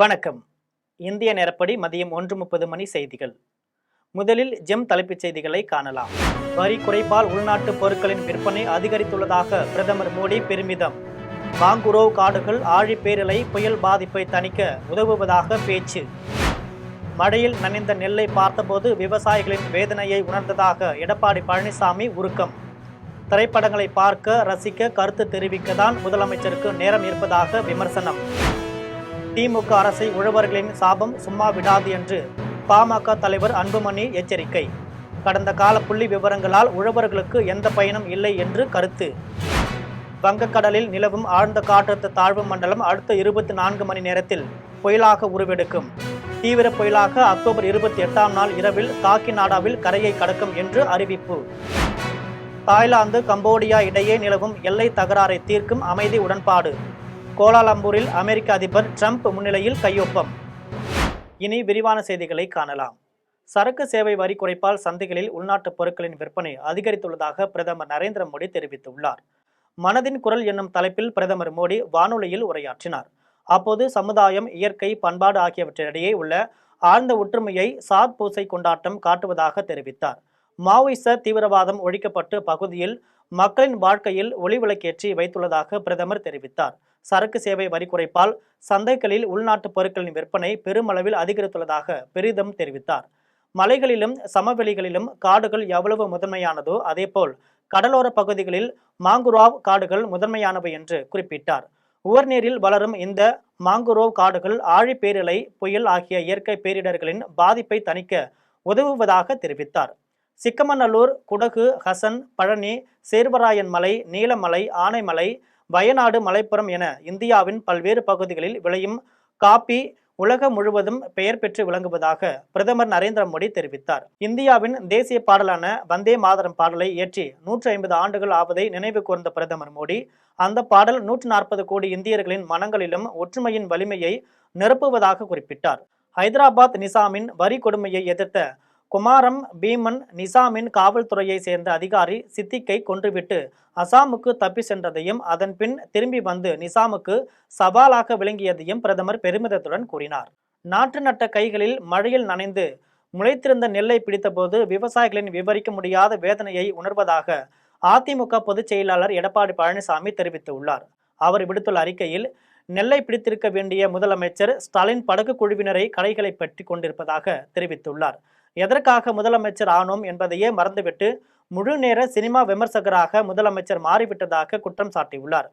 வணக்கம். இந்திய நேரப்படி மதியம் ஒன்று முப்பது மணி செய்திகள். முதலில் ஜெம் தலைப்புச் செய்திகளை காணலாம். வரி குறைப்பால் உள்நாட்டு பொருட்களின் விற்பனை அதிகரித்துள்ளதாக பிரதமர் மோடி பெருமிதம். மாங்குரோவ் காடுகள் ஆழிப்பேரலை புயல் பாதிப்பை தணிக்க உதவுவதாக பேச்சு. மழையில் நனைந்த நெல்லை பார்த்தபோது விவசாயிகளின் வேதனையை உணர்ந்ததாக எடப்பாடி பழனிசாமி உருக்கம். திரைப்படங்களை பார்க்க ரசிக்க கருத்து தெரிவிக்க தான் முதலமைச்சருக்கு நேரம் இருப்பதாக விமர்சனம். திமுக அரசை உழவர்களின் சாபம் சும்மா விடாது என்று பாமக தலைவர் அன்புமணி எச்சரிக்கை. கடந்த கால புள்ளி விவரங்களால் உழவர்களுக்கு எந்த பயனும் இல்லை என்று கருத்து. வங்கக்கடலில் நிலவும் ஆழ்ந்த காற்றழுத்த தாழ்வு மண்டலம் அடுத்த இருபத்தி நான்கு மணி நேரத்தில் புயலாக உருவெடுக்கும். தீவிர புயலாக அக்டோபர் இருபத்தி எட்டாம் நாள் இரவில் காக்கிநாடாவில் கரையை கடக்கும் என்று அறிவிப்பு. தாய்லாந்து கம்போடியா இடையே நிலவும் எல்லை தகராறை தீர்க்கும் அமைதி உடன்பாடு. கோலாலம்பூரில் அமெரிக்க அதிபர் ட்ரம்ப் முன்னிலையில் கையொப்பம். இனி விரிவான செய்திகளை காணலாம். சரக்கு சேவை வரி குறைப்பால் சந்தைகளில் உள்நாட்டு பொருட்களின் விற்பனை அதிகரித்துள்ளதாக பிரதமர் நரேந்திர மோடி தெரிவித்துள்ளார். மனதின் குரல் என்னும் தலைப்பில் பிரதமர் மோடி வானொலியில் உரையாற்றினார். அப்போது சமுதாயம் இயற்கை பண்பாடு ஆகியவற்றிடையே உள்ள ஆழ்ந்த ஒற்றுமையை சாத் பூசை கொண்டாட்டம் காட்டுவதாக தெரிவித்தார். மாவோயிச தீவிரவாதம் ஒழிக்கப்பட்டு பகுதியில் மக்களின் வாழ்க்கையில் ஒளிவிளக்கேற்றி வைத்துள்ளதாக பிரதமர் தெரிவித்தார். சரக்கு சேவை வரி குறைப்பால் சந்தைகளில் உள்நாட்டு பொருட்களின் விற்பனை பெருமளவில் அதிகரித்துள்ளதாக பெரிதும் தெரிவித்தார். மலைகளிலும் சமவெளிகளிலும் காடுகள் எவ்வளவு முதன்மையானதோ அதேபோல் கடலோர பகுதிகளில் மாங்குராவ் காடுகள் முதன்மையானவை என்று குறிப்பிட்டார். உவர்நீரில் வளரும் இந்த மாங்குரோவ் காடுகள் ஆழிப்பேரலை புயல் ஆகிய இயற்கை பேரிடர்களின் பாதிப்பை தணிக்க உதவுவதாக தெரிவித்தார். சிக்கமநல்லூர் குடகு ஹசன் பழனி சேர்வராயன் மலை நீலமலை ஆனைமலை வயநாடு மலைப்புறம் என இந்தியாவின் பல்வேறு பகுதிகளில் விளையும் காப்பி உலகம் முழுவதும் பெயர் பெற்று விளங்குவதாக பிரதமர் நரேந்திர மோடி தெரிவித்தார். இந்தியாவின் தேசிய பாடலான வந்தே மாதரம் பாடலை இயற்றி நூற்றி ஐம்பது ஆண்டுகள் ஆவதை நினைவு கூர்ந்த பிரதமர் மோடி அந்த பாடல் நூற்று நாற்பது கோடி இந்தியர்களின் மனங்களிலும் ஒற்றுமையின் வலிமையை நிரப்புவதாக குறிப்பிட்டார். ஹைதராபாத் நிசாமின் வரி கொடுமையை எதிர்த்த குமாரம் பீமன் நிசாமின் காவல்துறையை சேர்ந்த அதிகாரி சித்திக்கை கொன்றுவிட்டு அசாமுக்கு தப்பி சென்றதையும் அதன் பின் திரும்பி வந்து நிசாமுக்கு சவாலாக விளங்கியதையும் பிரதமர் பெருமிதத்துடன் கூறினார். நாற்று நட்ட கைகளில் மழையில் நனைந்து முளைத்திருந்த நெல்லை பிடித்தபோது விவசாயிகளின் விவரிக்க முடியாத வேதனையை உணர்வதாக அதிமுக பொதுச் செயலாளர் எடப்பாடி பழனிசாமி தெரிவித்துள்ளார். அவர் விடுத்துள்ள அறிக்கையில் நெல்லை பிடித்திருக்க வேண்டிய முதலமைச்சர் ஸ்டாலின் படகு குழுவினரை கடைகளை பற்றி கொண்டிருப்பதாக தெரிவித்துள்ளார். எதற்காக முதலமைச்சர் ஆனோம் என்பதையே மறந்துவிட்டு முழு நேர சினிமா விமர்சகராக முதலமைச்சர் மாறிவிட்டதாக குற்றம் சாட்டியுள்ளார்.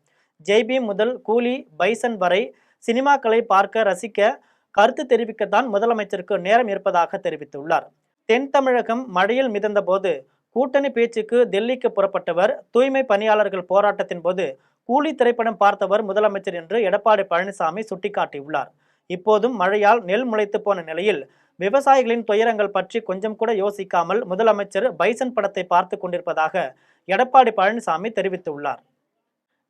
ஜெய்பி முதல் கூலி பைசன் வரை சினிமாக்களை பார்க்க ரசிக்க கருத்து தெரிவிக்கத்தான் முதலமைச்சருக்கு நேரம் இருப்பதாக தெரிவித்துள்ளார். தென் தமிழகம் மழையில் மிதந்த போது கூட்டணி பேச்சுக்கு டெல்லிக்கு புறப்பட்டவர் தூய்மை பணியாளர்கள் போராட்டத்தின் போது கூலி திரைப்படம் பார்த்தவர் முதலமைச்சர் என்று எடப்பாடி பழனிசாமி சுட்டிக்காட்டியுள்ளார். இப்போதும் மழையால் நெல் முளைத்து போன நிலையில் விவசாயிகளின் துயரங்கள் பற்றி கொஞ்சம் கூட யோசிக்காமல் முதலமைச்சர் பைசன் படத்தை பார்த்து கொண்டிருப்பதாக எடப்பாடி பழனிசாமி தெரிவித்துள்ளார்.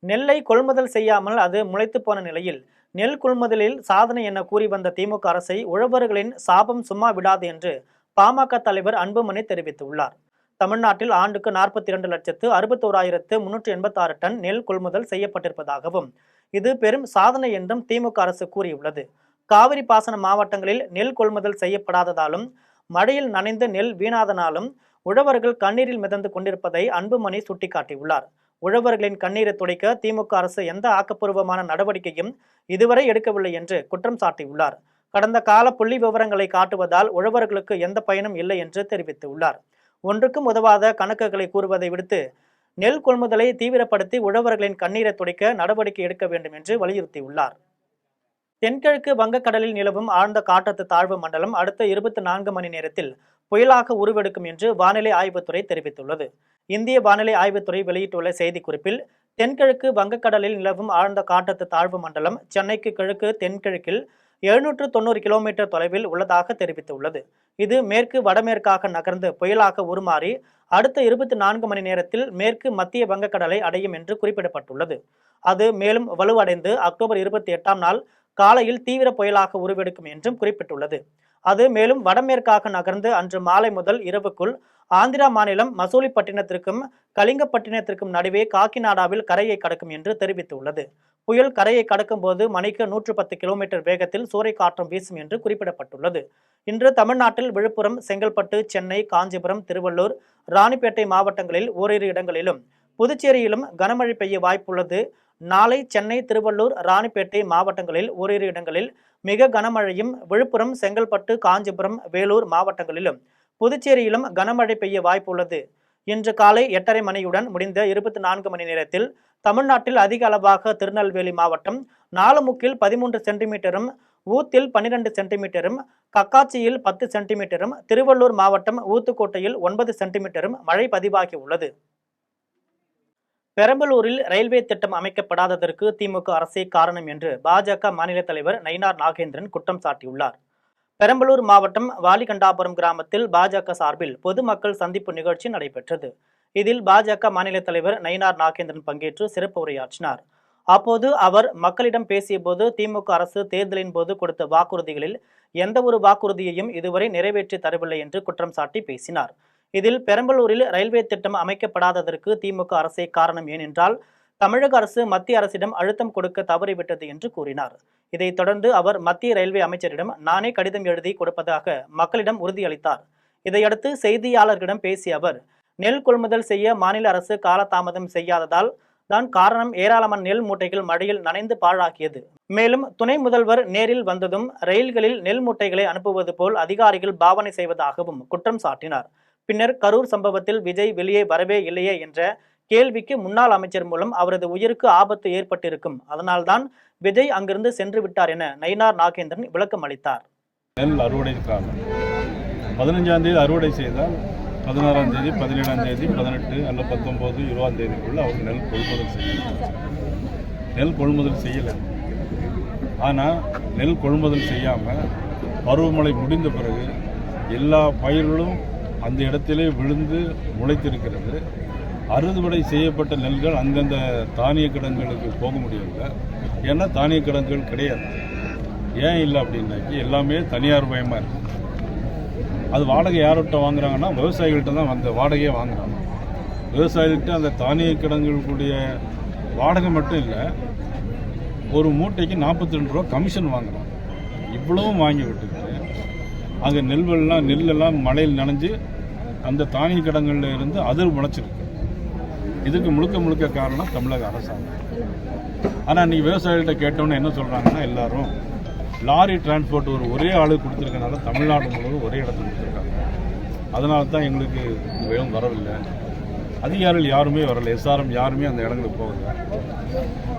நெல்லை கொள்முதல் செய்யாமல் அது முளைத்து போன நிலையில் நெல் கொள்முதலில் சாதனை என கூறி வந்த திமுக அரசை உழவர்களின் சாபம் சும்மா விடாது என்று பாமக தலைவர் அன்புமணி தெரிவித்துள்ளார். தமிழ்நாட்டில் ஆண்டுக்கு நாற்பத்தி இரண்டு லட்சத்து அறுபத்தோராயிரத்து முன்னூற்றி எண்பத்தாறு டன் நெல் கொள்முதல் செய்யப்பட்டிருப்பதாகவும் இது பெரும் சாதனை என்றும் திமுக அரசு கூறியுள்ளது. காவிரி பாசன மாவட்டங்களில் நெல் கொள்முதல் செய்யப்படாததாலும் மழையில் நனைந்த நெல் வீணாதனாலும் உழவர்கள் கண்ணீரில் மிதந்து கொண்டிருப்பதை அன்புமணி சுட்டிக்காட்டியுள்ளார். உழவர்களின் கண்ணீரை துடைக்க திமுக அரசு எந்த ஆக்கப்பூர்வமான நடவடிக்கையும் இதுவரை எடுக்கவில்லை என்று குற்றம் சாட்டியுள்ளார். கடந்த கால புள்ளி விவரங்களை காட்டுவதால் உழவர்களுக்கு எந்த பயனும் இல்லை என்று தெரிவித்துள்ளார். ஒன்றுக்கும் உதவாத கணக்குகளை கூறுவதை விடுத்து நெல் கொள்முதலை தீவிரப்படுத்தி உழவர்களின் கண்ணீரை துடைக்க நடவடிக்கை எடுக்க வேண்டும் என்று வலியுறுத்தியுள்ளார். தென்கிழக்கு வங்கக்கடலில் நிலவும் ஆழ்ந்த காற்றழுத்த தாழ்வு மண்டலம் அடுத்த இருபத்தி நான்கு மணி நேரத்தில் புயலாக உருவெடுக்கும் என்று வானிலை ஆய்வுத்துறை தெரிவித்துள்ளது. இந்திய வானிலை ஆய்வுத்துறை வெளியிட்டுள்ள செய்திக்குறிப்பில் தென்கிழக்கு வங்கக்கடலில் நிலவும் ஆழ்ந்த காற்றழுத்த தாழ்வு மண்டலம் சென்னைக்கு கிழக்கு தென்கிழக்கில் எழுநூற்று தொண்ணூறு கிலோமீட்டர் தொலைவில் உள்ளதாக தெரிவித்துள்ளது. இது மேற்கு வடமேற்காக நகர்ந்து புயலாக உருமாறி அடுத்த இருபத்தி நான்கு மணி நேரத்தில் மேற்கு மத்திய வங்கக்கடலை அடையும் என்று குறிப்பிடப்பட்டுள்ளது. அது மேலும் வலுவடைந்து அக்டோபர் இருபத்தி எட்டாம் நாள் காலையில் தீவிர புயலாக உருவெடுக்கும் என்றும் குறிப்பிட்டுள்ளது. அது மேலும் வடமேற்காக நகர்ந்து அன்று மாலை முதல் இரவுக்குள் ஆந்திரா மாநிலம் மசூலிப்பட்டினத்திற்கும் கலிங்கப்பட்டினத்திற்கும் நடுவே காக்கிநாடாவில் கரையை கடக்கும் என்று தெரிவித்துள்ளது. புயல் கரையை கடக்கும் போது மணிக்கு நூற்று பத்து கிலோமீட்டர் வேகத்தில் சூறைக்காற்றும் வீசும் என்று குறிப்பிடப்பட்டுள்ளது. இன்று தமிழ்நாட்டில் விழுப்புரம் செங்கல்பட்டு சென்னை காஞ்சிபுரம் திருவள்ளூர் ராணிப்பேட்டை மாவட்டங்களில் ஓரிரு இடங்களிலும் புதுச்சேரியிலும் கனமழை பெய்ய வாய்ப்புள்ளது. நாளை சென்னை திருவள்ளூர் ராணிப்பேட்டை மாவட்டங்களில் ஓரிரு இடங்களில் மிக கனமழையும் விழுப்புரம் செங்கல்பட்டு காஞ்சிபுரம் வேலூர் மாவட்டங்களிலும் புதுச்சேரியிலும் கனமழை பெய்ய வாய்ப்புள்ளது இன்று காலை எட்டரை மணியுடன் முடிந்த இருபத்தி நான்கு மணி நேரத்தில் தமிழ்நாட்டில் அதிக அளவாக திருநெல்வேலி மாவட்டம் நாலுமுக்கில் பதிமூன்று சென்டிமீட்டரும் ஊத்தில் பன்னிரண்டு சென்டிமீட்டரும் கக்காச்சியில் பத்து சென்டிமீட்டரும் திருவள்ளூர் மாவட்டம் ஊத்துக்கோட்டையில் ஒன்பது சென்டிமீட்டரும் மழை பதிவாகி உள்ளது. பெரம்பலூரில் ரயில்வே திட்டம் அமைக்கப்படாததற்கு திமுக அரசே காரணம் என்று பாஜக மாநில தலைவர் நயினார் நாகேந்திரன் குற்றம் சாட்டியுள்ளார். பெரம்பலூர் மாவட்டம் வாலிகண்டாபுரம் கிராமத்தில் பாஜக சார்பில் பொதுமக்கள் சந்திப்பு நிகழ்ச்சி நடைபெற்றது. இதில் பாஜக மாநில தலைவர் நயினார் நாகேந்திரன் பங்கேற்று சிறப்பு உரையாற்றினார். அப்போது அவர் மக்களிடம் பேசியபோது திமுக அரசு தேர்தலின் போது கொடுத்த வாக்குறுதிகளில் எந்த ஒரு வாக்குறுதியையும் இதுவரை நிறைவேற்றி தரவில்லை என்று குற்றம் சாட்டி பேசினார். இதில் பெரம்பலூரில் ரயில்வே திட்டம் அமைக்கப்படாததற்கு திமுக அரசே காரணம் ஏனென்றால் தமிழக அரசு மத்திய அரசிடம் அழுத்தம் கொடுக்க தவறிவிட்டது என்று கூறினார். இதைத் தொடர்ந்து அவர் மத்திய ரயில்வே அமைச்சரிடம் நானே கடிதம் எழுதி கொடுப்பதாக மக்களிடம் உறுதியளித்தார். இதையடுத்து செய்தியாளர்களிடம் பேசிய அவர் நெல் கொள்முதல் செய்ய மாநில அரசு காலதாமதம் செய்யாததால் தான் காரணம் ஏராளமான நெல் மூட்டைகள் மழையில் நனைந்து பாழாக்கியது மேலும் துணை முதல்வர் நேரில் வந்ததும் ரயில்களில் நெல் மூட்டைகளை அனுப்புவது போல் அதிகாரிகள் பாவனை செய்வதாகவும் குற்றம் சாட்டினார். பின்னர் கரூர் சம்பவத்தில் விஜய் வெளியே வரவே இல்லையே என்ற கேள்விக்கு முன்னாள் அமைச்சர் மூலம் அவரது உயிருக்கு ஆபத்து ஏற்பட்டிருக்கும். அதனால்தான் விஜய் அங்கிருந்து சென்று விட்டார் என நயினார் நாகேந்திரன் விளக்கம் அளித்தார். நெல் அறுவடை பதினஞ்சாம் தேதி அறுவடை செய்தால் பதினாறாம் தேதி பதினேழாம் தேதி பதினெட்டு அல்ல பத்தொம்போது இருபதாம் தேதிக்குள்ள அவர் நெல் கொள்முதல் செய்யணும் நெல் கொள்முதல் செய்யலை. ஆனால் நெல் கொள்முதல் செய்யாமல் பருவமழை முடிந்த பிறகு எல்லா பயிர்களும் அந்த இடத்திலே விழுந்து முளைத்திருக்கிறது. அறுவடை செய்யப்பட்ட நெல்கள் அந்தந்த தானிய கிடங்களுக்கு போக முடியல ஏன்னா தானிய கிடங்குகள் கிடையாது. ஏன் இல்லை அப்படின்னாக்கி எல்லாமே தனியார் மயமாக இருக்கு. அது வாடகை யார்கிட்ட வாங்குறாங்கன்னா விவசாயிகள்கிட்ட தான் அந்த வாடகையை வாங்குறாங்க. விவசாயிகிட்ட அந்த தானிய கிடங்குகளுடைய வாடகை மட்டும் இல்லை ஒரு மூட்டைக்கு நாற்பத்தி ரெண்டு ரூபா கமிஷன் வாங்குறாங்க. இவ்வளவும் வாங்கி விட்டுக்கிட்டு அங்கே நெல்வெல்லாம் நெல்லெல்லாம் மழையில் நனைஞ்சு அந்த தானிய கடங்களில் இருந்து அதிர் முளைச்சிருக்கு. இதுக்கு முழுக்க முழுக்க காரணம் தமிழக அரசாங்கம். ஆனால் இன்றைக்கி விவசாயிகள்கிட்ட கேட்டோன்னே என்ன சொல்கிறாங்கன்னா எல்லாரும் லாரி டிரான்ஸ்போர்ட் ஒரு ஒரே ஆளு கொடுத்துருக்கனால தமிழ்நாடு முழுவதும் ஒரே இடத்துல கொடுத்துருக்காங்க. அதனால தான் எங்களுக்கு இந்த வரவில்லை. அதிகாரிகள் யாருமே வரல. எஸ்ஆர்எம் யாருமே அந்த இடங்களுக்கு போகல.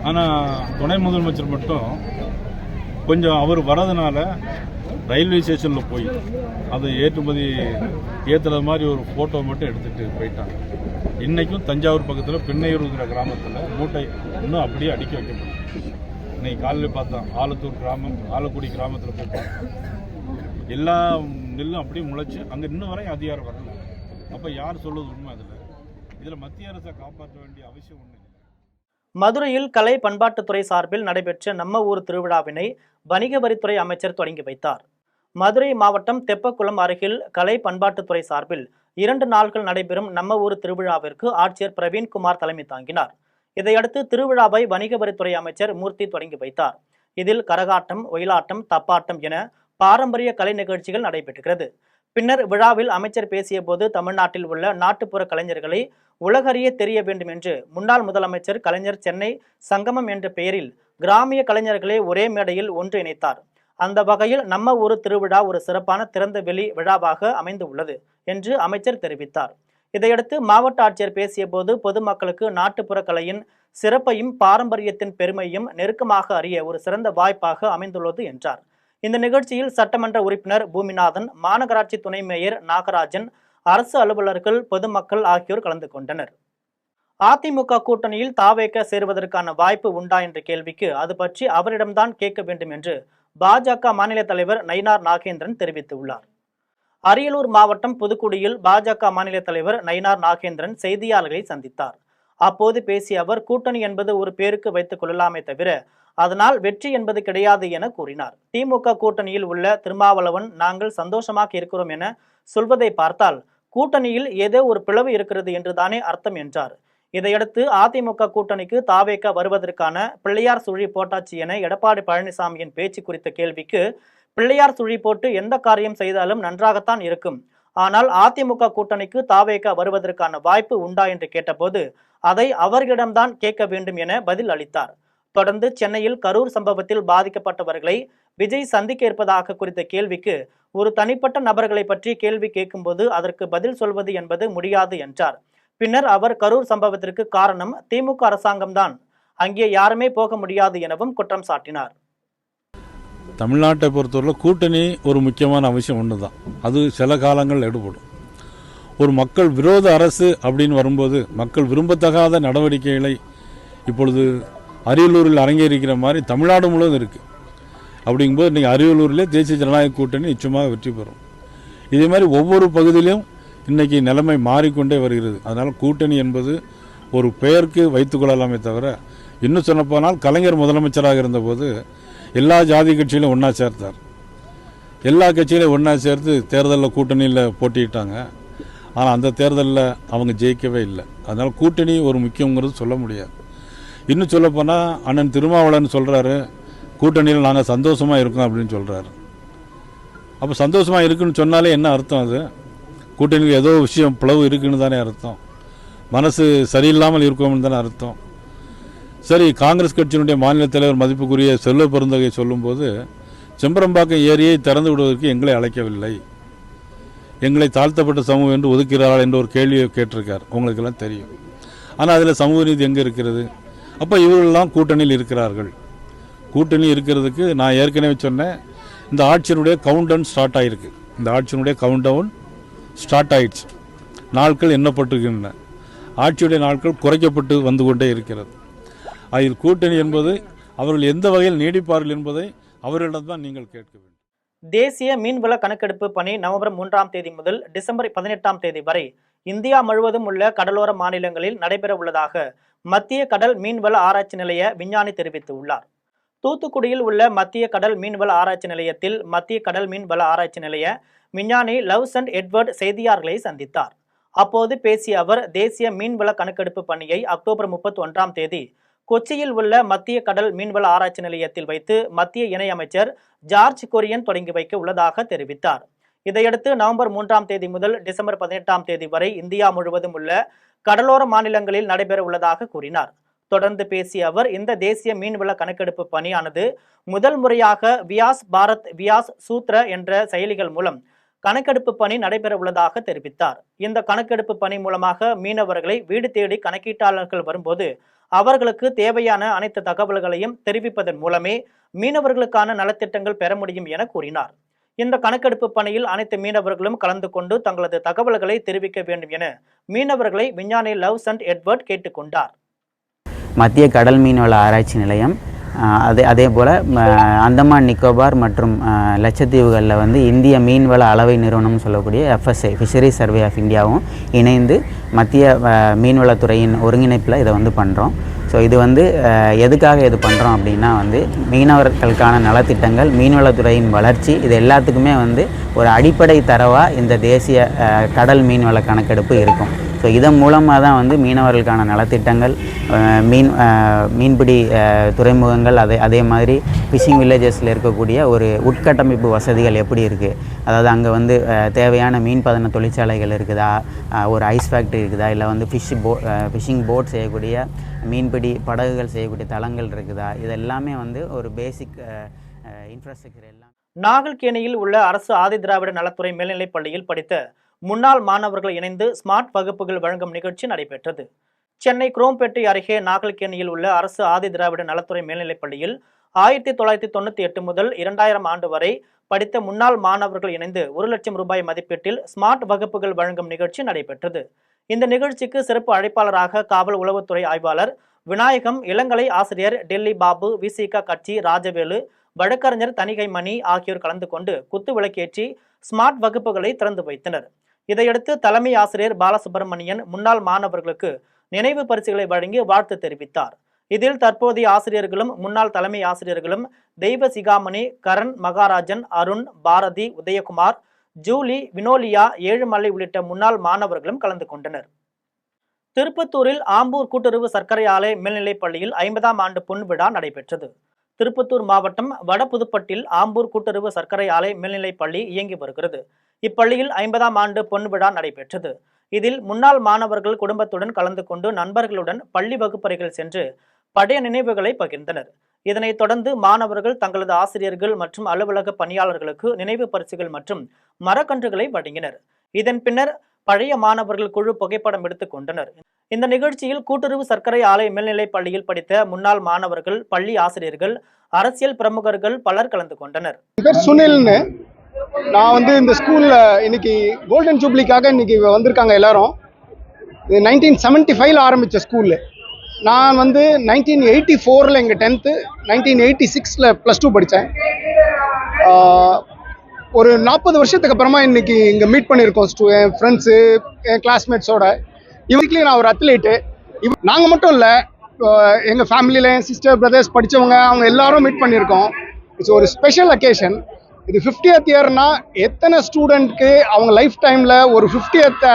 ஆனால் துணை முதலமைச்சர் மட்டும் கொஞ்சம் அவர் வரதுனால ரயில்வே ஸ்டேஷனில் போய் அதை ஏற்றுமதி ஏற்றுற மாதிரி ஒரு ஃபோட்டோ மட்டும் எடுத்துகிட்டு போயிட்டாங்க. இன்றைக்கும் தஞ்சாவூர் பக்கத்தில் பின்னையூருங்கிற கிராமத்தில் மூட்டை இன்னும் அப்படியே அடுக்கி முடியும் இன்னைக்கு காலையில் பார்த்தோம் ஆலத்தூர் கிராமம் ஆலக்குடி கிராமத்தில் போய் எல்லா நெல்லும் அப்படியே முளைச்சி அங்கே இன்னும் வரையும் அதிகாரம் வரல. அப்போ யார் சொல்லுவது உண்மை அதில்? இதில் மத்திய அரசை காப்பாற்ற வேண்டிய அவசியம் ஒன்று மதுரையில் கலை பண்பாட்டுத்துறை சார்பில் நடைபெற்ற நம்ம ஊர் திருவிழாவினை வணிக வரித்துறை அமைச்சர் தொடங்கி வைத்தார். மதுரை மாவட்டம் தெப்பக்குளம் அருகில் கலை பண்பாட்டுத்துறை சார்பில் இரண்டு நாட்கள் நடைபெறும் நம்ம ஊர் திருவிழாவிற்கு ஆட்சியர் பிரவீன்குமார் தலைமை தாங்கினார். இதையடுத்து திருவிழாவை வணிக வரித்துறை அமைச்சர் மூர்த்தி தொடங்கி வைத்தார். இதில் கரகாட்டம் ஒயிலாட்டம் தப்பாட்டம் என பாரம்பரிய கலை நிகழ்ச்சிகள் நடைபெற்றுகிறது. பின்னர் விழாவில் அமைச்சர் பேசியபோது தமிழ்நாட்டில் உள்ள நாட்டுப்புற கலைஞர்களை உலகறிய தெரிய வேண்டும் என்று முன்னாள் முதலமைச்சர் கலைஞர் சென்னை சங்கமம் என்ற பெயரில் கிராமிய கலைஞர்களை ஒரே மேடையில் ஒன்று இணைத்தார் அந்த வகையில் நம்ம ஊர் திருவிழா ஒரு சிறப்பான திறந்த வெளி விழாவாக அமைந்து உள்ளது என்று அமைச்சர் தெரிவித்தார். இதையடுத்து மாவட்ட ஆட்சியர் பேசியபோது பொதுமக்களுக்கு நாட்டுப்புற கலையின் சிறப்பையும் பாரம்பரியத்தின் பெருமையும் நெருக்கமாக அறிய ஒரு சிறந்த வாய்ப்பாக அமைந்துள்ளது என்றார். இந்த நிகழ்ச்சியில் சட்டமன்ற உறுப்பினர் பூமிநாதன் மாநகராட்சி துணை மேயர் நாகராஜன் அரசு அலுவலர்கள் பொதுமக்கள் ஆகியோர் கலந்து கொண்டனர். அதிமுக கூட்டணியில் தாவேக்க சேருவதற்கான வாய்ப்பு உண்டா என்ற கேள்விக்கு அது பற்றி அவரிடம்தான் கேட்க வேண்டும் என்று பாஜக மாநில தலைவர் நயினார் நாகேந்திரன் தெரிவித்துள்ளார். அரியலூர் மாவட்டம் புதுக்குடியில் பாஜக மாநில தலைவர் நயினார் நாகேந்திரன் செய்தியாளர்களை சந்தித்தார். அப்போது பேசிய அவர் கூட்டணி என்பது ஒரு பேருக்கு வைத்துக் கொள்ளலாமே தவிர அதனால் வெற்றி என்பது கிடையாது என கூறினார். திமுக கூட்டணியில் உள்ள திருமாவளவன் நாங்கள் சந்தோஷமாக இருக்கிறோம் என சொல்வதை பார்த்தால் கூட்டணியில் ஏதோ ஒரு பிளவு இருக்கிறது என்றுதானே அர்த்தம் என்றார். இதையடுத்து அதிமுக கூட்டணிக்கு தாவேக வருவதற்கான பிள்ளையார் சுழி போட்டாச்சு என எடப்பாடி பழனிசாமியின் பேச்சு குறித்த கேள்விக்கு பிள்ளையார் சுழி போட்டு எந்த காரியம் செய்தாலும் நன்றாகத்தான் இருக்கும். ஆனால் அதிமுக கூட்டணிக்கு தாவேக வருவதற்கான வாய்ப்பு உண்டா என்று கேட்டபோது அதை அவர்களிடம்தான் கேட்க வேண்டும் என பதில் அளித்தார். தொடர்ந்து சென்னையில் கரூர் சம்பவத்தில் பாதிக்கப்பட்டவர்களை விஜய் சந்திக்க இருப்பதாக குறித்த கேள்விக்கு ஒரு தனிப்பட்ட நபர்களை பற்றி கேள்வி கேட்கும்போது அதற்கு பதில் சொல்வது என்பது முடியாது என்றார். பின்னர் அவர் கரூர் சம்பவத்திற்கு காரணம் திமுக அரசாங்கம்தான். அங்கே யாருமே போக முடியாது எனவும் குற்றம் சாட்டினார். தமிழ்நாட்டை பொறுத்தவரை கூட்டணி ஒரு முக்கியமான அவசியம் ஒன்று தான் அது சில காலங்கள் எடுபடும். ஒரு மக்கள் விரோத அரசு அப்படின்னு வரும்போது மக்கள் விரும்பத்தகாத நடவடிக்கைகளை இப்பொழுது அரியலூரில் அரங்கேறிக்கிற மாதிரி தமிழ்நாடு முழுவதும் இருக்குது அப்படிங்கும்போது இன்றைக்கி அரியலூரிலே தேசிய ஜனநாயக கூட்டணி நிச்சயமாக வெற்றி பெறும். இதே மாதிரி ஒவ்வொரு பகுதியிலும் இன்றைக்கி நிலைமை மாறிக்கொண்டே வருகிறது. அதனால் கூட்டணி என்பது ஒரு பெயருக்கு வைத்துக்கொள்ளலாமே தவிர இன்னும் சொல்லப்போனால் கலைஞர் முதலமைச்சராக இருந்தபோது எல்லா ஜாதி கட்சியிலும் ஒன்றா சேர்த்தார். எல்லா கட்சியிலும் ஒன்றா சேர்த்து தேர்தலில் கூட்டணியில் போட்டியிட்டாங்க. ஆனால் அந்த தேர்தலில் அவங்க ஜெயிக்கவே இல்லை. அதனால் கூட்டணி ஒரு முக்கியங்கிறது சொல்ல முடியாது. இன்னும் சொல்லப்போனால் அண்ணன் திருமாவளன் சொல்கிறாரு கூட்டணியில் நாங்கள் சந்தோஷமாக இருக்கோம் அப்படின்னு சொல்கிறாரு அப்போ சந்தோஷமாக இருக்குன்னு சொன்னாலே என்ன அர்த்தம் அது? கூட்டணியில் ஏதோ விஷயம் பிளவு இருக்குன்னு தானே அர்த்தம். மனசு சரியில்லாமல் இருக்கோம்னு தானே அர்த்தம். சரி காங்கிரஸ் கட்சியினுடைய மாநில தலைவர் மதிப்புக்குரிய செல்வ பெருந்தகை சொல்லும்போது செம்பரம்பாக்கம் ஏரியை திறந்து விடுவதற்கு எங்களை அழைக்கவில்லை. எங்களை தாழ்த்தப்பட்ட சமூகம் என்று ஒதுக்கிறார்கள் என்ற ஒரு கேள்வியை கேட்டிருக்கார். உங்களுக்கெல்லாம் தெரியும். ஆனால் அதில் சமூக நீதி எங்கே இருக்கிறது? அப்போ இவர்களெல்லாம் கூட்டணியில் இருக்கிறார்கள். கூட்டணி இருக்கிறதுக்கு நான் ஏற்கனவே சொன்னேன் இந்த ஆட்சியினுடைய கவுண்டவுன் ஸ்டார்ட் ஆகிருக்கு இந்த ஆட்சியினுடைய கவுண்டவுன் ஸ்டார்ட் ஆயிடுச்சு. நாட்கள் எண்ணப்பட்டிருக்கின்றன. ஆட்சியுடைய நாட்கள் குறைக்கப்பட்டு வந்து கொண்டே இருக்கிறது. அதில் கூட்டணி என்பது அவர்கள் எந்த வகையில் நீடிப்பார்கள் என்பதை அவர்களிடம்தான் நீங்கள் கேட்க வேண்டும். தேசிய மீன்வள கணக்கெடுப்பு பணி நவம்பர் மூன்றாம் தேதி முதல் டிசம்பர் பதினெட்டாம் தேதி வரை இந்தியா முழுவதும் உள்ள கடலோர மாநிலங்களில் நடைபெற உள்ளதாக மத்திய கடல் மீன்வள ஆராய்ச்சி நிலைய விஞ்ஞானி தெரிவித்துள்ளார். தூத்துக்குடியில் உள்ள மத்திய கடல் மீன்வள ஆராய்ச்சி நிலையத்தில் மத்திய கடல் மீன்வள ஆராய்ச்சி நிலைய விஞ்ஞானி லவ்ஸ் அண்ட் எட்வர்ட் செய்தியாளர்களை சந்தித்தார். அப்போது பேசிய அவர் தேசிய மீன்வள கணக்கெடுப்பு பணியை அக்டோபர் முப்பத்தி ஒன்றாம் தேதி கொச்சியில் உள்ள மத்திய கடல் மீன்வள ஆராய்ச்சி நிலையத்தில் வைத்து மத்திய இணையமைச்சர் ஜார்ஜ் கொரியன் தொடங்கி வைக்க உள்ளதாக தெரிவித்தார். இதையடுத்து நவம்பர் மூன்றாம் தேதி முதல் டிசம்பர் பதினெட்டாம் தேதி வரை இந்தியா முழுவதும் உள்ள கடலோர மாநிலங்களில் நடைபெற உள்ளதாக கூறினார். தொடர்ந்து பேசிய அவர் இந்த தேசிய மீன்வள கணக்கெடுப்பு பணியானது முதல் முறையாக வியாஸ் பாரத் வியாஸ் சூத்ர என்ற செயலிகள் மூலம் கணக்கெடுப்பு பணி நடைபெற உள்ளதாக தெரிவித்தார். இந்த கணக்கெடுப்பு பணி மூலமாக மீனவர்களை வீடு தேடி கணக்கீட்டாளர்கள் வரும்போது அவர்களுக்கு தேவையான அனைத்து தகவல்களையும் தெரிவிப்பதன் மூலமே மீனவர்களுக்கான நலத்திட்டங்கள் பெற முடியும் என கூறினார். இந்த கணக்கெடுப்பு பணியில் அனைத்து மீனவர்களும் கலந்து கொண்டு தங்களது தகவல்களை தெரிவிக்க வேண்டும் என மீனவர்களை விஞ்ஞானி லவ்ஸ் அண்ட் எட்வர்ட் கேட்டுக்கொண்டார். மத்திய கடல் மீன்வள ஆராய்ச்சி நிலையம் அதே அதே போல் அந்தமான் நிக்கோபார் மற்றும் லட்சத்தீவுகளில் வந்து இந்திய மீன்வள அளவை நிறுவனம்னு சொல்லக்கூடிய எஃப்எஸ்ஐ ஃபிஷரி சர்வே ஆஃப் இந்தியாவும் இணைந்து மத்திய மீன்வளத்துறையின் ஒருங்கிணைப்பில் இதை வந்து பண்ணுறோம் ஸோ இது வந்து எதுக்காக இது பண்ணுறோம் அப்படின்னா வந்து மீனவர்களுக்கான நலத்திட்டங்கள் மீன்வளத்துறையின் வளர்ச்சி இது எல்லாத்துக்குமே வந்து ஒரு அடிப்படை தரவாக இந்த தேசிய கடல் மீன்வள கணக்கெடுப்பு இருக்கும். ஸோ இதன் மூலமாக தான் வந்து மீனவர்களுக்கான நலத்திட்டங்கள் மீன் மீன்பிடி துறைமுகங்கள் அதே அதே மாதிரி ஃபிஷிங் வில்லேஜஸில் இருக்கக்கூடிய ஒரு உட்கட்டமைப்பு வசதிகள் எப்படி இருக்குது அதாவது அங்கே வந்து தேவையான மீன் பதன தொழிற்சாலைகள் இருக்குதா? ஒரு ஐஸ் ஃபேக்ட்ரி இருக்குதா? இல்லை வந்து ஃபிஷ் போ ஃபிஷிங் போட் செய்யக்கூடிய மீன்பிடி படகுகள் செய்யக்கூடிய தளங்கள் இருக்குதா? இது எல்லாமே வந்து ஒரு பேசிக் இன்ஃப்ராஸ்ட்ரக்சர் எல்லாம். நாகல்கேணியில் உள்ள அரசு ஆதி திராவிட நலத்துறை மேல்நிலைப் பள்ளியில் படித்த முன்னாள் மாணவர்கள் இணைந்து ஸ்மார்ட் வகுப்புகள் வழங்கும் நிகழ்ச்சி நடைபெற்றது. சென்னை குரோம்பேட்டை அருகே நாகல்கேணியில் உள்ள அரசு ஆதிதிராவிட நலத்துறை மேல்நிலைப் பள்ளியில் ஆயிரத்தி தொள்ளாயிரத்தி தொண்ணூற்றி எட்டு முதல் இரண்டாயிரம் ஆண்டு வரை படித்த முன்னாள் மாணவர்கள் இணைந்து ஒரு லட்சம் ரூபாய் மதிப்பீட்டில் ஸ்மார்ட் வகுப்புகள் வழங்கும் நிகழ்ச்சி நடைபெற்றது. இந்த நிகழ்ச்சிக்கு சிறப்பு அழைப்பாளராக காவல் உளவுத்துறை ஆய்வாளர் விநாயகம் இளங்கலை ஆசிரியர் டெல்லி பாபு விசிகா கட்சி ராஜவேலு வழக்கறிஞர் தணிகை மணி ஆகியோர் கலந்து கொண்டு குத்து விளக்கேற்றி ஸ்மார்ட் வகுப்புகளை திறந்து வைத்தனர். இதையடுத்து தலைமை ஆசிரியர் பாலசுப்ரமணியன் முன்னாள் மாணவர்களுக்கு நினைவு பரிசுகளை வழங்கி வாழ்த்து தெரிவித்தார். இதில் தற்போதைய ஆசிரியர்களும் முன்னாள் தலைமை ஆசிரியர்களும் தெய்வ சிகாமணி கரண் மகாராஜன் அருண் பாரதி உதயகுமார் ஜூலி வினோலியா ஏழுமலை உள்ளிட்ட முன்னாள் மாணவர்களும் கலந்து கொண்டனர். திருப்பத்தூரில் ஆம்பூர் கூட்டுறவு சர்க்கரை ஆலை மேல்நிலைப் பள்ளியில் ஐம்பதாம் ஆண்டு பொன்விழா நடைபெற்றது. திருப்பத்தூர் மாவட்டம் வடபுதுப்பட்டில் ஆம்பூர் கூட்டுறவு சர்க்கரை ஆலை மேல்நிலைப் பள்ளி இயங்கி வருகிறது. இப்பள்ளியில் ஐம்பதாம் ஆண்டு பொன் விழா நடைபெற்றது. இதில் முன்னாள் மாணவர்கள் குடும்பத்துடன் கலந்து கொண்டு நண்பர்களுடன் பள்ளி வகுப்பறைகள் சென்று பழைய நினைவுகளை பகிர்ந்தனர். இதனைத் தொடர்ந்து மாணவர்கள் தங்களது ஆசிரியர்கள் மற்றும் அலுவலக பணியாளர்களுக்கு நினைவு பரிசுகள் மற்றும் மரக்கன்றுகளை வழங்கினர். இதன் பின்னர் பழைய மாணவர்கள் குழு புகைப்படம் எடுத்துக் கொண்டனர். இந்த நிகழ்ச்சியில் கூட்டுறவு சர்க்கரை ஆலை மேல்நிலைப் பள்ளியில் படித்த முன்னாள் மாணவர்கள் பள்ளி ஆசிரியர்கள் அரசியல் பிரமுகர்கள் பலர் கலந்து கொண்டனர். சுனில்னு நான் வந்து இந்த ஸ்கூலில் இன்னைக்கு கோல்டன் ஜூப்ளிக்காக இன்னைக்கு வந்திருக்காங்க எல்லாரும். இது நைன்டீன் செவன்ட்டி ஃபைவ்ல ஆரம்பித்த ஸ்கூலு நான் வந்து நைன்டீன் எயிட்டி ஃபோரில் எங்கள் டென்த்து நைன்டீன் எயிட்டி சிக்ஸில் ப்ளஸ் டூ படித்தேன் ஒரு நாற்பது வருஷத்துக்கு அப்புறமா இன்னைக்கு இங்கே மீட் பண்ணியிருக்கோம் ஸ்டூ என் ஃப்ரெண்ட்ஸு என் கிளாஸ்மேட்ஸோட இவருக்குலேயும் நான் ஒரு அத்லீட்டு இவ் நாங்கள் மட்டும் இல்லை எங்கள் ஃபேமிலியில் என் சிஸ்டர் பிரதர்ஸ் படித்தவங்க அவங்க எல்லாரும் மீட் பண்ணியிருக்கோம். இட்ஸ் ஒரு ஸ்பெஷல் அக்கேஷன் இது ஃபிஃப்டியத் இயர்னா எத்தனை ஸ்டூடெண்ட்க்கு அவங்க லைஃப் டைமில் ஒரு ஃபிஃப்டியத்தை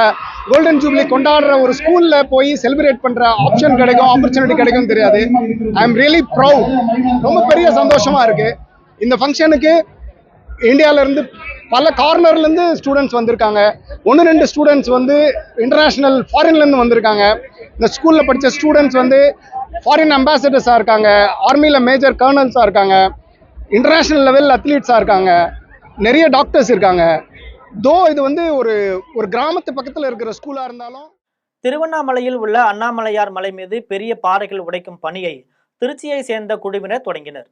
கோல்டன் ஜூப்ளி கொண்டாடுற ஒரு ஸ்கூலில் போய் செலிப்ரேட் பண்ணுற ஆப்ஷன் கிடைக்கும் ஆப்பர்ச்சுனிட்டி கிடைக்கும் தெரியாது. ஐ எம் ரியலி ப்ரௌட் ரொம்ப பெரிய சந்தோஷமாக இருக்குது இந்த ஃபங்க்ஷனுக்கு இந்தியாவிலேருந்து பல கார்னர்லேருந்து ஸ்டூடெண்ட்ஸ் வந்திருக்காங்க. ஒன்று ரெண்டு ஸ்டூடெண்ட்ஸ் வந்து இன்டர்நேஷ்னல் ஃபாரின்லேருந்து வந்திருக்காங்க. இந்த ஸ்கூலில் படித்த ஸ்டூடெண்ட்ஸ் வந்து ஃபாரின் அம்பாசடர்ஸாக இருக்காங்க. ஆர்மியில் மேஜர் கர்னல்ஸாக இருக்காங்க. இன்டர்நேஷ்னல் லெவல் அத்லீட்ஸாக இருக்காங்க. நிறைய டாக்டர்ஸ் இருக்காங்க. தோ இது வந்து ஒரு ஒரு கிராமத்து பக்கத்தில் இருக்கிற ஸ்கூலாக இருந்தாலும் திருவண்ணாமலையில் உள்ள அண்ணாமலையார் மலை மீது பெரிய பாறைகள் உடைக்கும் பணியை திருச்சியை சேர்ந்த குழுவினர் தொடங்கினர்.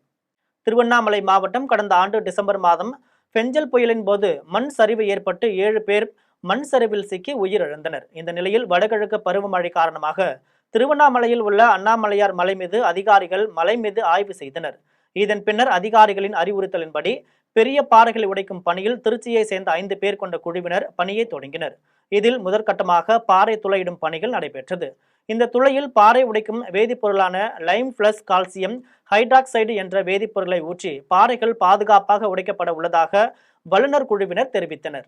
திருவண்ணாமலை மாவட்டம் கடந்த ஆண்டு டிசம்பர் மாதம் பெஞ்சல் புயலின் போது மண் சரிவு ஏற்பட்டு ஏழு பேர் மண் சரிவில் சிக்கி உயிரிழந்தனர். இந்த நிலையில் வடகிழக்கு பருவமழை காரணமாக திருவண்ணாமலையில் உள்ள அண்ணாமலையார் மலை மீது அதிகாரிகள் மலை மீது ஆய்வு செய்தனர். இதன் பின்னர் அதிகாரிகளின் அறிவுறுத்தலின்படி பெரிய பாறைகளை உடைக்கும் பணியில் திருச்சியை சேர்ந்த ஐந்து பேர் கொண்ட குழுவினர் பணியை தொடங்கினர். இதில் முதற்கட்டமாக பாறை துளையிடும் பணிகள் நடைபெற்றது. இந்த துளையில் பாறை உடைக்கும் வேதிப்பொருளான லைம் பிளஸ் கால்சியம் ஹைட்ராக்சைடு என்ற வேதிப்பொருளை ஊற்றி பாறைகள் பாதுகாப்பாக உடைக்கப்பட உள்ளதாக வல்லுநர் குழுவினர் தெரிவித்தனர்.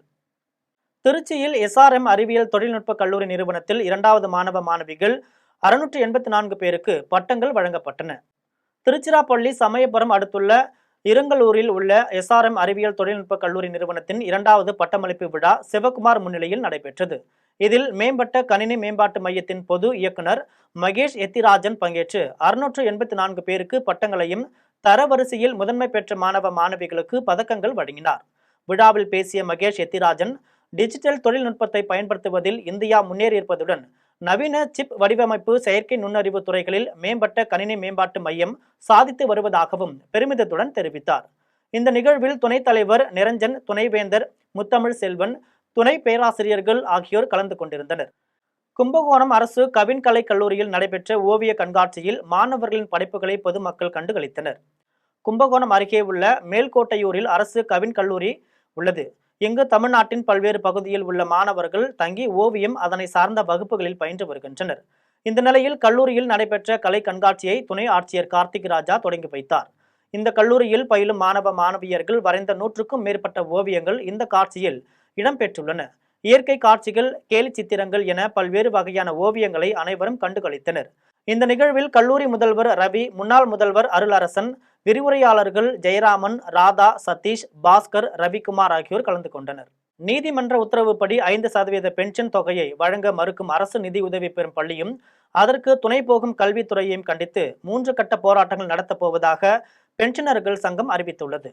திருச்சியில் எஸ்ஆர்எம் அறிவியல் தொழில்நுட்ப கல்லூரி நிறுவனத்தில் இரண்டாவது மாணவ மாணவிகள் அறுநூற்று எண்பத்தி நான்கு பேருக்கு பட்டங்கள் வழங்கப்பட்டன. திருச்சிராப்பள்ளி சமயபுரம் அடுத்துள்ள இருங்கலூரில் உள்ள எஸ்ஆர்எம் அறிவியல் தொழில்நுட்ப கல்லூரி நிறுவனத்தின் இரண்டாவது பட்டமளிப்பு விழா சிவகுமார் முன்னிலையில் நடைபெற்றது. இதில் மேம்பட்ட கணினி மேம்பாட்டு மையத்தின் பொது இயக்குனர் மகேஷ் எத்திராஜன் பங்கேற்று அறுநூற்று எண்பத்தி நான்கு பேருக்கு பட்டங்களையும் தரவரிசையில் முதன்மை பெற்ற மாணவ மாணவிகளுக்கு பதக்கங்கள் வழங்கினார். விழாவில் பேசிய மகேஷ் எத்திராஜன் டிஜிட்டல் தொழில்நுட்பத்தை பயன்படுத்துவதில் இந்தியா முன்னேறியிருப்பதுடன் நவீன சிப் வடிவமைப்பு செயற்கை நுண்ணறிவு துறைகளில் மேம்பட்ட கணினி மேம்பாட்டு மையம் சாதித்து வருவதாகவும் பெருமிதத்துடன் தெரிவித்தார். இந்த நிகழ்வில் துணைத் தலைவர் நிரஞ்சன் துணைவேந்தர் முத்தமிழ் செல்வன் துணை பேராசிரியர்கள் ஆகியோர் கலந்து கொண்டிருந்தனர். கும்பகோணம் அரசு கவின்கலை கல்லூரியில் நடைபெற்ற ஓவிய கண்காட்சியில் மாணவர்களின் படைப்புகளை பொதுமக்கள் கண்டுகளித்தனர். கும்பகோணம் அருகே உள்ள மேல்கோட்டையூரில் அரசு கவின் கல்லூரி உள்ளது. இங்கு தமிழ்நாட்டின் பல்வேறு பகுதியில் உள்ள மாணவர்கள் தங்கி ஓவியம் அதனை சார்ந்த வகுப்புகளில் பயின்று வருகின்றனர். இந்த நிலையில் கல்லூரியில் நடைபெற்ற கலை கண்காட்சியை துணை ஆட்சியர் கார்த்திக் ராஜா தொடங்கி வைத்தார். இந்த கல்லூரியில் பயிலும் மாணவ மாணவியர்கள் வரைந்த நூற்றுக்கும் மேற்பட்ட ஓவியங்கள் இந்த காட்சியில் இடம்பெற்றுள்ளன இயற்கை காட்சிகள் கேலி சித்திரங்கள் என பல்வேறு வகையான ஓவியங்களை அனைவரும் கண்டுகளித்தனர். இந்த நிகழ்வில் கல்லூரி முதல்வர் ரவி முன்னாள் முதல்வர் அருளரசன் விரிவுரையாளர்கள் ஜெயராமன் ராதா சதீஷ் பாஸ்கர் ரவிக்குமார் ஆகியோர் கலந்து கொண்டனர். நீதிமன்ற உத்தரவுப்படி ஐந்து சதவீத பென்ஷன் தொகையை வழங்க மறுக்கும் அரசு நிதி உதவி பெறும் பள்ளியும் அதற்கு துணை போகும் கல்வித்துறையையும் கண்டித்து மூன்று கட்ட போராட்டங்கள் நடத்தப்போவதாக பென்ஷனர்கள் சங்கம் அறிவித்துள்ளது.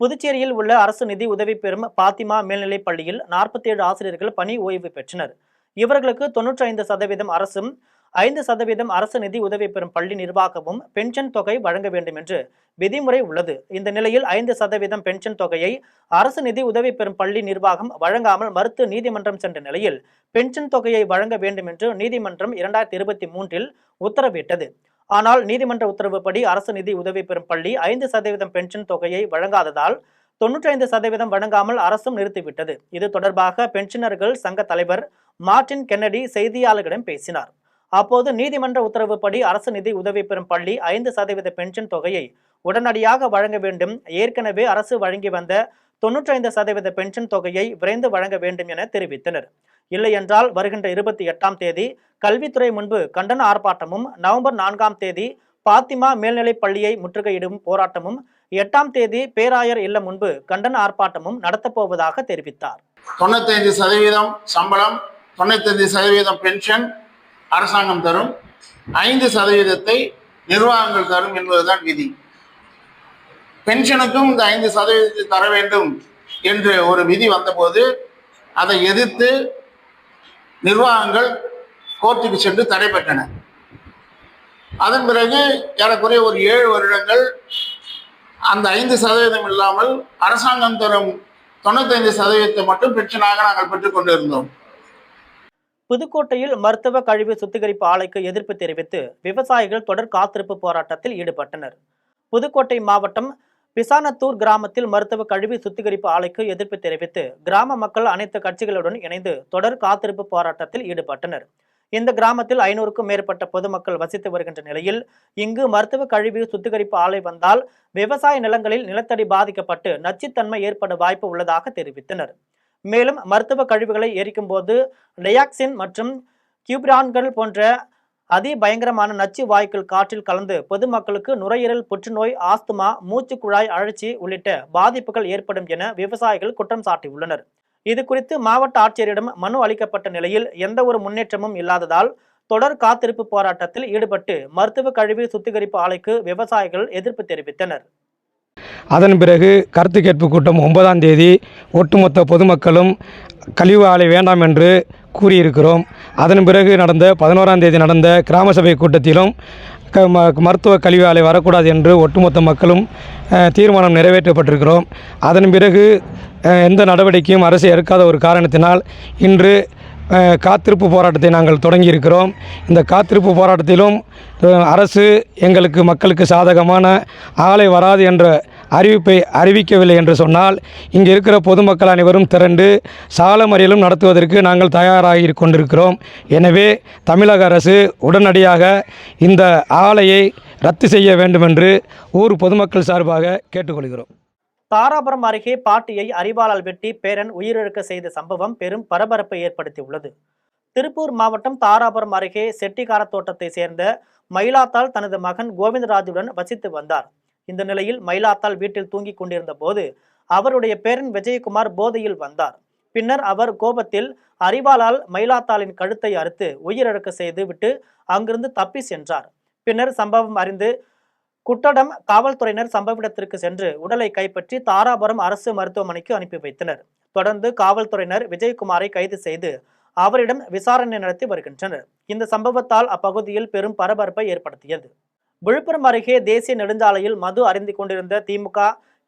புதுச்சேரியில் உள்ள அரசு நிதி உதவி பெறும் பாத்திமா மேல்நிலைப் பள்ளியில் நாற்பத்தி ஏழு ஆசிரியர்கள் பணி ஓய்வு பெற்றனர். இவர்களுக்கு தொன்னூற்றி ஐந்து சதவீதம் அரசும் ஐந்து சதவீதம் அரசு நிதி உதவி பெறும் பள்ளி நிர்வாகமும் பென்ஷன் தொகை வழங்க வேண்டும் என்று விதிமுறை உள்ளது. இந்த நிலையில் ஐந்து சதவீதம் பென்ஷன் தொகையை அரசு நிதி உதவி பெறும் பள்ளி நிர்வாகம் வழங்காமல் மறுத்து நீதிமன்றம் சென்ற நிலையில் பென்ஷன் தொகையை வழங்க வேண்டும் என்று நீதிமன்றம் இரண்டாயிரத்தி இருபத்தி மூன்றில் உத்தரவிட்டது. ஆனால் நீதிமன்ற உத்தரவுப்படி அரசு நிதி உதவி பெறும் பள்ளி ஐந்து சதவீதம் பென்ஷன் தொகையை வழங்காததால் தொன்னூற்றி ஐந்து சதவீதம் வழங்காமல் அரசும் நிறுத்திவிட்டது. இது தொடர்பாக பென்ஷனர்கள் சங்க தலைவர் மார்டின் கென்னடி செய்தியாளர்களிடம் பேசினார். அப்போது நீதிமன்ற உத்தரவுப்படி அரசு நிதி உதவி பெறும் பள்ளி ஐந்து சதவீத பென்ஷன் தொகையை உடனடியாக வழங்க வேண்டும். ஏற்கனவே அரசு வழங்கி வந்த தொன்னூற்றைந்து சதவீத பென்ஷன் தொகையை விரைந்து வழங்க வேண்டும் என தெரிவித்தனர். இல்லையென்றால் வருகின்ற இருபத்தி எட்டாம் தேதி கல்வித்துறை முன்பு கண்டன ஆர்ப்பாட்டமும் நவம்பர் நான்காம் தேதி பாத்திமா மேல்நிலைப் பள்ளியை முற்றுகையிடும் போராட்டமும் எட்டாம் தேதி பேராயர் இல்லம் முன்பு கண்டன ஆர்ப்பாட்டமும் நடத்தப்போவதாக தெரிவித்தார். தொண்ணூத்தைந்து சதவீதம் சம்பளம் தொண்ணூத்தைந்து சதவீதம் பென்ஷன் அரசாங்கம் தரும். ஐந்து சதவீதத்தை நிர்வாகங்கள் தரும் என்பதுதான் விதி. பென்ஷனுக்கும் இந்த ஐந்து சதவீதத்தை தர வேண்டும் என்று ஒரு விதி வந்தபோது அதை எதிர்த்து நிர்வாகங்கள் கோர்ட்டுக்கு சென்று தடை பெற்றன. அதன் பிறகு ஏறக்குறைய ஒரு ஏழு வருடங்கள் அந்த ஐந்து சதவீதம் இல்லாமல் அரசாங்கம் தரும் தொண்ணூத்தைந்து சதவீதத்தை மட்டும் பென்ஷனாக நாங்கள் பெற்றுக்கொண்டிருந்தோம் புதுக்கோட்டையில் மருத்துவ கழிவு சுத்திகரிப்பு ஆலைக்கு எதிர்ப்பு தெரிவித்து விவசாயிகள் தொடர் காத்திருப்பு போராட்டத்தில் ஈடுபட்டனர். புதுக்கோட்டை மாவட்டம் பிசானத்தூர் கிராமத்தில் மருத்துவ கழிவு சுத்திகரிப்பு ஆலைக்கு எதிர்ப்பு தெரிவித்து கிராம மக்கள் அனைத்து கட்சிகளுடன் இணைந்து தொடர் காத்திருப்பு போராட்டத்தில் ஈடுபட்டனர். இந்த கிராமத்தில் ஐநூறுக்கும் மேற்பட்ட பொதுமக்கள் வசித்து வருகின்ற நிலையில் இங்கு மருத்துவ கழிவு சுத்திகரிப்பு ஆலை வந்தால் விவசாய நிலங்களில் நிலத்தடி பாதிக்கப்பட்டு நச்சுத்தன்மை ஏற்பட வாய்ப்பு உள்ளதாக தெரிவித்தனர். மேலும் மருத்துவ கழிவுகளை எரிக்கும் போது டயாக்சின் மற்றும் கியூப்ரான்கள் போன்ற அதிபயங்கரமான நச்சு வாயுக்கள் காற்றில் கலந்து பொதுமக்களுக்கு நுரையீரல் புற்றுநோய் ஆஸ்துமா மூச்சு குழாய் அழற்சி உள்ளிட்ட பாதிப்புகள் ஏற்படும் என விவசாயிகள் குற்றம் சாட்டியுள்ளனர். இது குறித்து மாவட்ட ஆட்சியரிடம் மனு அளிக்கப்பட்ட நிலையில் எந்த ஒரு முன்னேற்றமும் இல்லாததால் தொடர் காத்திருப்பு போராட்டத்தில் ஈடுபட்டு மருத்துவ கழிவு சுத்திகரிப்பு ஆலைக்கு விவசாயிகள் எதிர்ப்பு தெரிவித்தனர். அதன் பிறகு கருத்து கேட்பு கூட்டம் ஒன்பதாம் தேதி. ஒட்டுமொத்த பொதுமக்களும் கழிவு ஆலை வேண்டாம் என்று கூறியிருக்கிறோம். அதன் பிறகு நடந்த பதினோராம் தேதி நடந்த கிராம சபை கூட்டத்திலும் க ம மருத்துவ கழிவு ஆலை வரக்கூடாது என்று ஒட்டுமொத்த மக்களும் தீர்மானம் நிறைவேற்றப்பட்டிருக்கிறோம். அதன் பிறகு எந்த நடவடிக்கையும் அரசு எடுக்காத ஒரு காரணத்தினால் இன்று காத்திருப்பு போராட்டத்தை நாங்கள் தொடங்கியிருக்கிறோம். இந்த காத்திருப்பு போராட்டத்திலும் அரசு எங்களுக்கு மக்களுக்கு சாதகமான ஆலை வராது என்ற அறிவிப்பை அறிவிக்கவில்லை என்று சொன்னால் இங்கே இருக்கிற பொதுமக்கள் அனைவரும் திரண்டு சால மறியலும் நடத்துவதற்கு நாங்கள் தயாராகி கொண்டிருக்கிறோம். எனவே தமிழக அரசு உடனடியாக இந்த ஆலையை ரத்து செய்ய வேண்டுமென்று ஊர் பொதுமக்கள் சார்பாக கேட்டுக்கொள்கிறோம். தாராபுரம் அருகே பாட்டியை அரிவாளால் வெட்டி பேரன் உயிரிழக்க செய்த சம்பவம் பெரும் பரபரப்பை ஏற்படுத்தியுள்ளது. திருப்பூர் மாவட்டம் தாராபுரம் அருகே செட்டிக்காரத்தோட்டத்தை சேர்ந்த மயிலாத்தாள் தனது மகன் கோவிந்தராஜுடன் வசித்து வந்தார். இந்த நிலையில் மயிலாத்தாள் வீட்டில் தூங்கிக் கொண்டிருந்த போது அவருடைய பேரன் விஜயகுமார் போதையில் வந்தார். பின்னர் அவர் கோபத்தில் அரிவாளால் மயிலாத்தாளின் கழுத்தை அறுத்து உயிரிழக்க செய்து விட்டு அங்கிருந்து தப்பி சென்றார். பின்னர் சம்பவம் அறிந்து குட்டடம் காவல்துறையினர் சம்பவ இடத்திற்கு சென்று உடலை கைப்பற்றி தாராபுரம் அரசு மருத்துவமனைக்கு அனுப்பி வைத்தனர். தொடர்ந்து காவல்துறையினர் விஜயகுமாரை கைது செய்து அவரிடம் விசாரணை நடத்தி வருகின்றனர். இந்த சம்பவத்தால் அப்பகுதியில் பெரும் பரபரப்பை ஏற்படுத்தியது. விழுப்புரம் அருகே தேசிய நெடுஞ்சாலையில் மது அறிந்து கொண்டிருந்த திமுக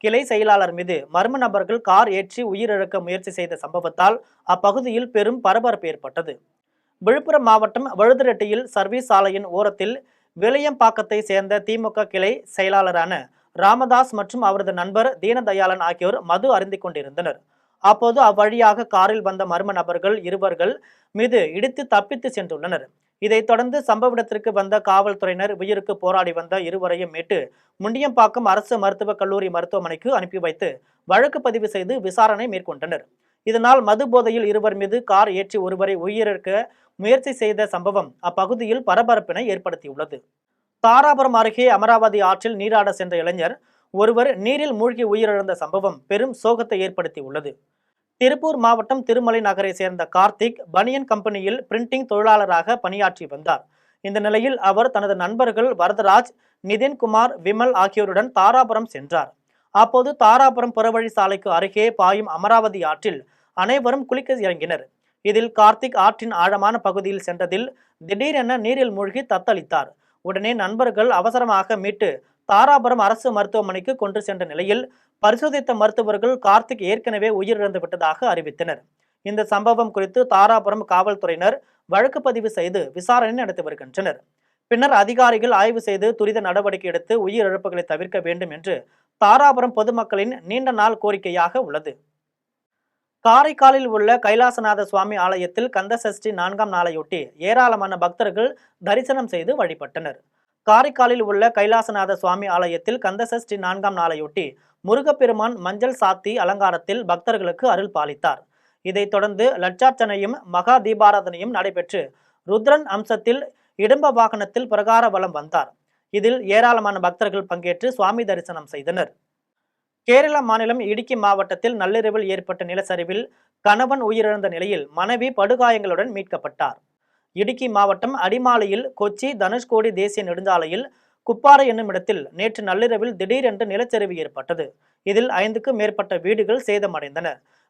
கிளை செயலாளர் மீது மர்ம நபர்கள் கார் ஏற்றி உயிரிழக்க முயற்சி செய்த சம்பவத்தால் அப்பகுதியில் பெரும் பரபரப்பு ஏற்பட்டது. விழுப்புரம் மாவட்டம் வழுதுரெட்டியில் சர்வீஸ் சாலையின் ஓரத்தில் விளையம்பாக்கத்தை சேர்ந்த திமுக கிளை செயலாளரான ராமதாஸ் மற்றும் அவரது நண்பர் தீனதயாளன் ஆகியோர் மது அருந்திக் கொண்டிருந்தனர். அப்போது அவ்வழியாக காரில் வந்த மர்ம நபர்கள் இருவர்கள் மீது இடித்து தப்பித்து சென்றுள்ளனர். இதைத் தொடர்ந்து சம்பவ இடத்திற்கு வந்த காவல்துறையினர் உயிருக்கு போராடி வந்த இருவரையும் மீட்டு முண்டியம்பாக்கம் அரசு மருத்துவக் கல்லூரி மருத்துவமனைக்கு அனுப்பி வைத்து வழக்கு பதிவு செய்து விசாரணை மேற்கொண்டனர். இதனால் மது போதையில் இருவர் மீது கார் ஏற்றி ஒருவரை உயிரிழக்க முயற்சி செய்த சம்பவம் அப்பகுதியில் பரபரப்பினை ஏற்படுத்தியுள்ளது. தாராபுரம் அருகே அமராவதி ஆற்றில் நீராட சென்ற இளைஞர் ஒருவர் நீரில் மூழ்கி உயிரிழந்த சம்பவம் பெரும் சோகத்தை ஏற்படுத்தியுள்ளது. திருப்பூர் மாவட்டம் திருமலை நகரை சேர்ந்த கார்த்திக் பனியன் கம்பெனியில் பிரிண்டிங் தொழிலாளராக பணியாற்றி வந்தார். இந்த நிலையில் அவர் தனது நண்பர்கள் வரதராஜ் நிதின்குமார் விமல் ஆகியோருடன் தாராபுரம் சென்றார். அப்போது தாராபுரம் புறவழி சாலைக்கு அருகே பாயும் அமராவதி ஆற்றில் அனைவரும் குளிக்க இறங்கினர். இதில் கார்த்திக் ஆற்றின் ஆழமான பகுதியில் சென்றதில் திடீரென நீரில் மூழ்கி தத்தளித்தார். உடனே நண்பர்கள் அவசரமாக மீட்டு தாராபுரம் அரசு மருத்துவமனைக்கு கொண்டு சென்ற நிலையில் பரிசோதித்த மருத்துவர்கள் கார்த்திக் ஏற்கனவே உயிரிழந்து விட்டதாக அறிவித்தனர். இந்த சம்பவம் குறித்து தாராபுரம் காவல்துறையினர் வழக்கு பதிவு செய்து விசாரணை நடத்தி வருகின்றனர். பின்னர் அதிகாரிகள் ஆய்வு செய்து துரித நடவடிக்கை எடுத்து உயிரிழப்புகளை தவிர்க்க வேண்டும் என்று தாராபுரம் பொதுமக்களின் நீண்ட நாள் கோரிக்கையாக உள்ளது. காரைக்காலில் உள்ள கைலாசநாத சுவாமி ஆலயத்தில் கந்தசஷ்டி நான்காம் நாளையொட்டி ஏராளமான பக்தர்கள் தரிசனம் செய்து வழிபட்டனர். காரைக்காலில் உள்ள கைலாசநாத சுவாமி ஆலயத்தில் கந்தசஷ்டி நான்காம் நாளையொட்டி முருகப்பெருமான் மஞ்சள் சாத்தி அலங்காரத்தில் பக்தர்களுக்கு அருள் பாலித்தார். இதைத் தொடர்ந்து லட்சார்ச்சனையும் மகா தீபாராதனையும் நடைபெற்று ருத்ரன் அம்சத்தில் இடும்ப வாகனத்தில் பிரகார வலம் வந்தார். இதில் ஏராளமான பக்தர்கள் பங்கேற்று சுவாமி தரிசனம் செய்தனர். கேரள மாநிலம் இடுக்கி மாவட்டத்தில் நள்ளிரவில் ஏற்பட்ட நிலச்சரிவில் கணவன் உயிரிழந்த நிலையில் மனைவி படுகாயங்களுடன் மீட்கப்பட்டார். இடுக்கி மாவட்டம் அடிமாலையில் கொச்சி தனுஷ்கோடி தேசிய நெடுஞ்சாலையில் குப்பாறை என்னும் இடத்தில் நேற்று நள்ளிரவில் திடீரென்று நிலச்சரிவு ஏற்பட்டது. இதில் ஐந்துக்கும் மேற்பட்ட வீடுகள் சேதமடைந்தன.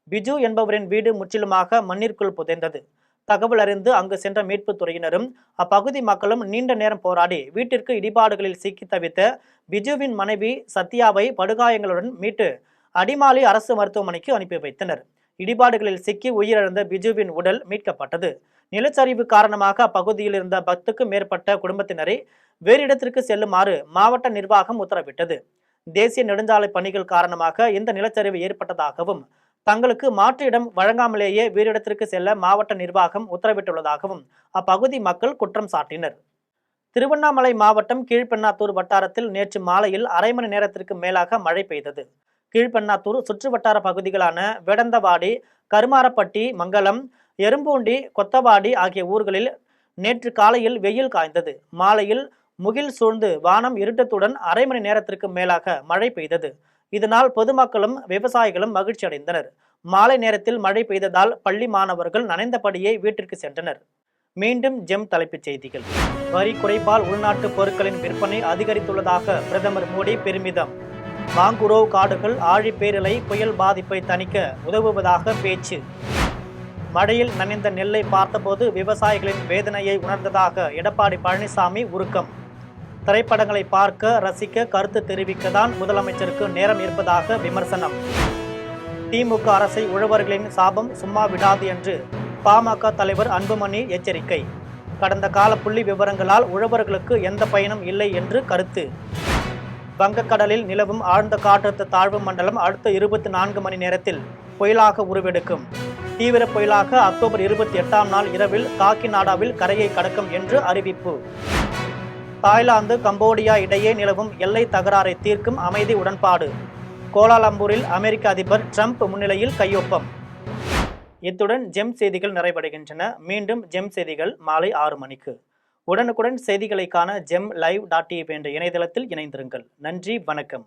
பிஜு என்பவரின் வீடு முற்றிலுமாக மண்ணிற்குள் புதைந்தது. தகவல் அறிந்து அங்கு சென்ற மீட்புத் துறையினரும் அப்பகுதி மக்களும் நீண்ட நேரம் போராடி வீட்டிற்கு இடிபாடுகளில் சிக்கி தவித்த பிஜுவின் மனைவி சத்யாவை படுகாயங்களுடன் மீட்டு அடிமாலி அரசு மருத்துவமனைக்கு அனுப்பி வைத்தனர். இடிபாடுகளில் சிக்கி உயிரிழந்த பிஜுவின் உடல் மீட்கப்பட்டது. நிலச்சரிவு காரணமாக அப்பகுதியில் இருந்த பத்துக்கும் மேற்பட்ட குடும்பத்தினரை வேறு இடத்திற்கு செல்லுமாறு மாவட்ட நிர்வாகம் உத்தரவிட்டது. தேசிய நெடுஞ்சாலை பணிகள் காரணமாக இந்த நிலச்சரிவு ஏற்பட்டதாகவும் தங்களுக்கு மாற்று இடம் வழங்காமலேயே வேறு இடத்திற்கு செல்ல மாவட்ட நிர்வாகம் உத்தரவிட்டுள்ளதாகவும் அப்பகுதி மக்கள் குற்றம் சாட்டினர். திருவண்ணாமலை மாவட்டம் கீழ்பெண்ணாத்தூர் வட்டாரத்தில் நேற்று மாலையில் அரை மணி நேரத்திற்கு மேலாக மழை பெய்தது. கீழ்பெண்ணாத்தூர் சுற்றுவட்டார பகுதிகளான வேடந்தவாடி கருமாரப்பட்டி மங்கலம் எறும்பூண்டி கொத்தவாடி ஆகிய ஊர்களில் நேற்று காலையில் வெயில் காய்ந்தது. மாலையில் முகில் சூழ்ந்து வானம் இருட்டத்துடன் அரை மணி நேரத்திற்கு மேலாக மழை பெய்தது. இதனால் பொதுமக்களும் விவசாயிகளும் மகிழ்ச்சி அடைந்தனர். மாலை நேரத்தில் மழை பெய்ததால் பள்ளி மாணவர்கள் நனைந்தபடியே வீட்டிற்கு சென்றனர். மீண்டும் ஜெம் தலைப்புச் செய்திகள். வரி குறைப்பால் உள்நாட்டு பொருட்களின் விற்பனை அதிகரித்துள்ளதாக பிரதமர் மோடி பெருமிதம். மாங்குரோவ் காடுகள் ஆழிப்பேரலை புயல் பாதிப்பை தணிக்க உதவுவதாக பேச்சு. மழையில் நனைந்த நெல்லை பார்த்தபோது விவசாயிகளின் வேதனையை உணர்ந்ததாக எடப்பாடி பழனிசாமி உருக்கம். திரைப்படங்களை பார்க்க ரசிக்க கருத்து தெரிவிக்க தான் முதலமைச்சருக்கு நேரம் இருப்பதாக விமர்சனம். திமுக அரசை உழவர்களின் சாபம் சும்மா விடாது என்று பாமக தலைவர் அன்புமணி எச்சரிக்கை. கடந்த கால புள்ளி விவரங்களால் உழவர்களுக்கு எந்த பயனும் இல்லை என்று கருத்து. வங்கக்கடலில் நிலவும் ஆழ்ந்த காற்றழுத்த தாழ்வு மண்டலம் அடுத்த இருபத்தி நான்கு மணி நேரத்தில் புயலாக உருவெடுக்கும். தீவிர புயலாக அக்டோபர் இருபத்தி எட்டாம் நாள் இரவில் காக்கிநாடாவில் கரையை கடக்கும் என்று அறிவிப்பு. தாய்லாந்து கம்போடியா இடையே நிலவும் எல்லை தகராறை தீர்க்கும் அமைதி உடன்பாடு. கோலாலம்பூரில் அமெரிக்க அதிபர் ட்ரம்ப் முன்னிலையில் கையொப்பம். இத்துடன் ஜெம் செய்திகள் நிறைவடைகின்றன. மீண்டும் ஜெம் செய்திகள் மாலை ஆறு மணிக்கு. உடனுக்குடன் செய்திகளை காண ஜெம் லைவ் டாட் டிவி என்ற இணையதளத்தில் இணைந்திருங்கள். நன்றி வணக்கம்.